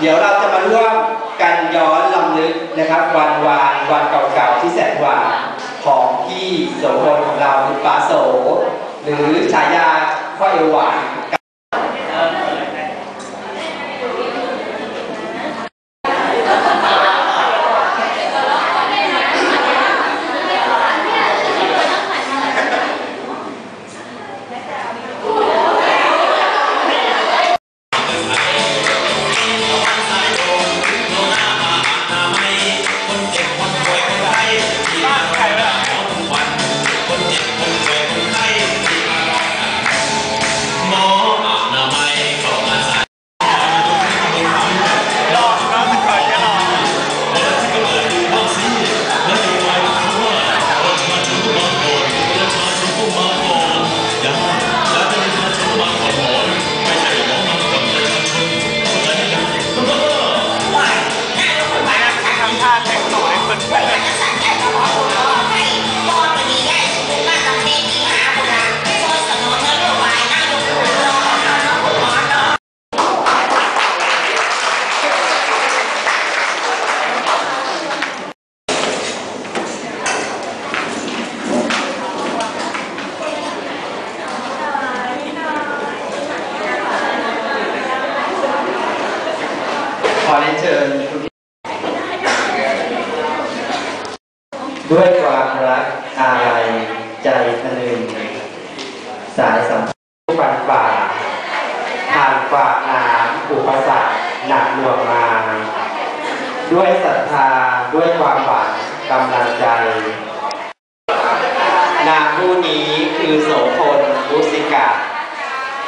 เดี๋ยวเราจะมาร่วมกันย้อนลำลึกนะครับ วันวานวันเก่าๆที่แสนหวานของพี่โสพลของเราคือปาโส หรือฉายาข้อเอวหวาน ขอเรียนเชิญคุณด้วยความรักอาลัยใจทะลึงสายสัมพันธ์ฟันฝ่าผ่านฝ่าน้ำอุปสรรคหนักหน่วงมา ด้วยศรัทธาด้วยความหวังกำลังใจ นางผู้นี้คือโสพลมุสิกะ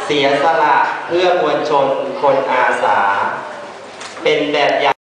เสียสละเพื่อมวลชนคนอาสา เป็นแบบอย่าง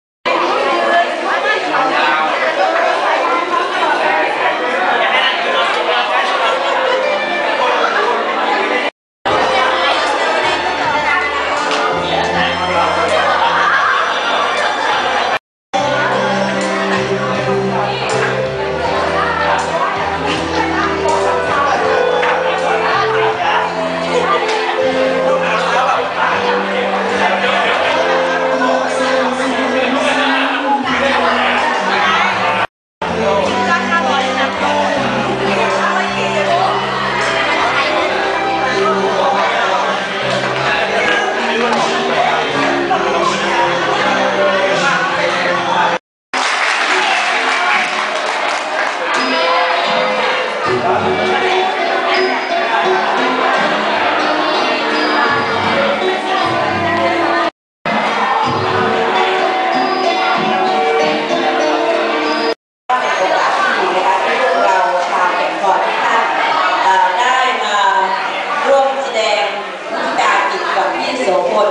โสพล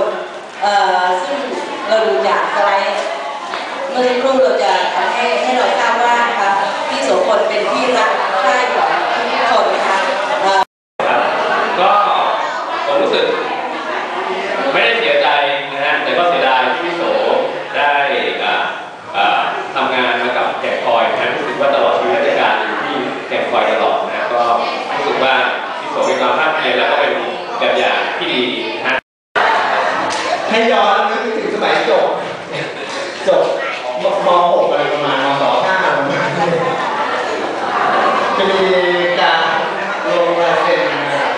เอ่อซึ่งเราดูจากสไลด์เมื่อสักครู่เราจะทำให้ให้เราทราบว่านะคะพี่โสพลเป็นที่รักใคร่ของทุกคนนะคะเอ่อก็ผมรู้สึกไม่ได้เสียใจนะฮะแต่ก็เสียดายที่พี่โสได้อ่าอ่าทำงานมากับแก่คอยนะฮะรู้สึกว่าตลอดชีวิตราชการอยู่ที่แก่คอยตลอดนะก็รู้สึกว่าพี่โสมีความภาคเพียรแล้วก็เป็นแบบอย่างที่ดีนะฮะ ให้ย้อนนึกถึงสมัยจบ จบมม .6 อะไรประมาณม .2 5ประมาณนี้จะมีการลงลายเซ็นนะครับ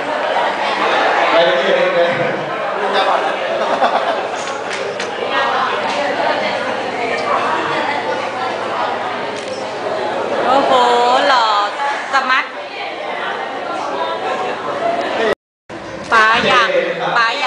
รายละเอียดเลยโอ้โหหล่อสมัครป๋าอยากป๋าอย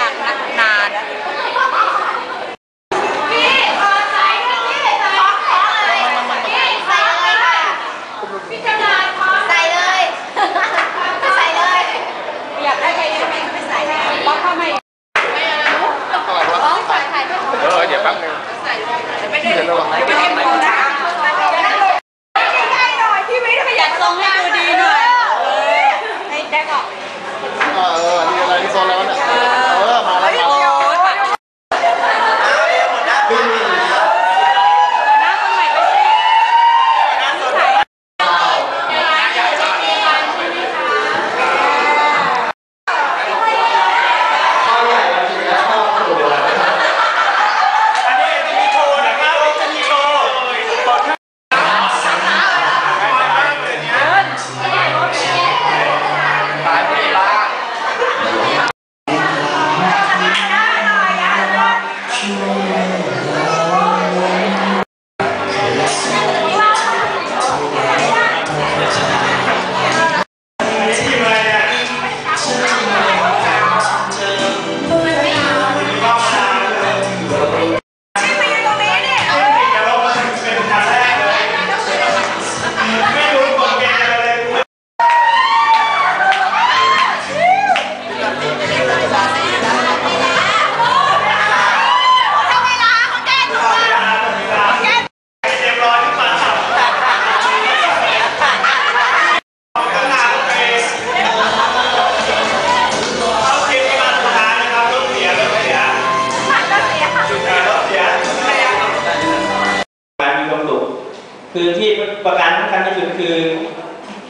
าก คือที่ประการสำคัญที่สุดคือ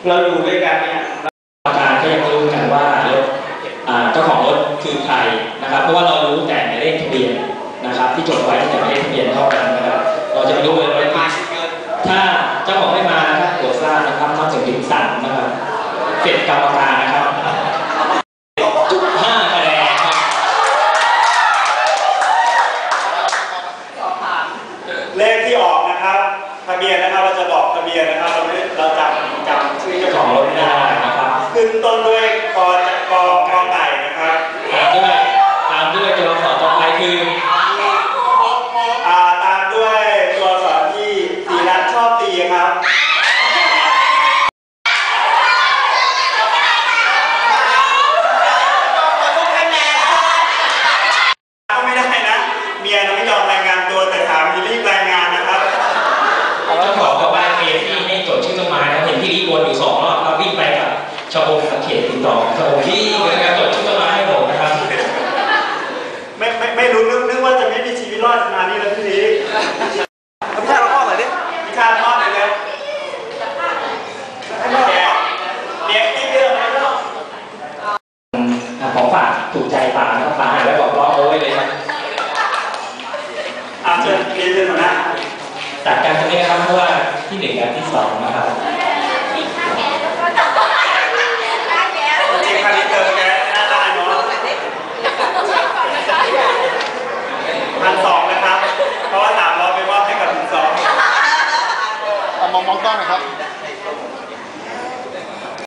เราอยู่ด้วยกันเนี่ยประการก็ยังรู้กันว่ารถเจ้าของรถคือใครนะครับ เพราะว่าเรารู้แต่ในเลขทะเบียนนะครับ ที่จดไว้แต่เลขทะเบียนเท่ากันนะครับ เราจะไม่รู้เลยว่าถ้าเจ้าของไม่มาถ้าตรวจทราบนะครับทำถึงถึงสั่งนะครับเสร็จกรรมการ 어,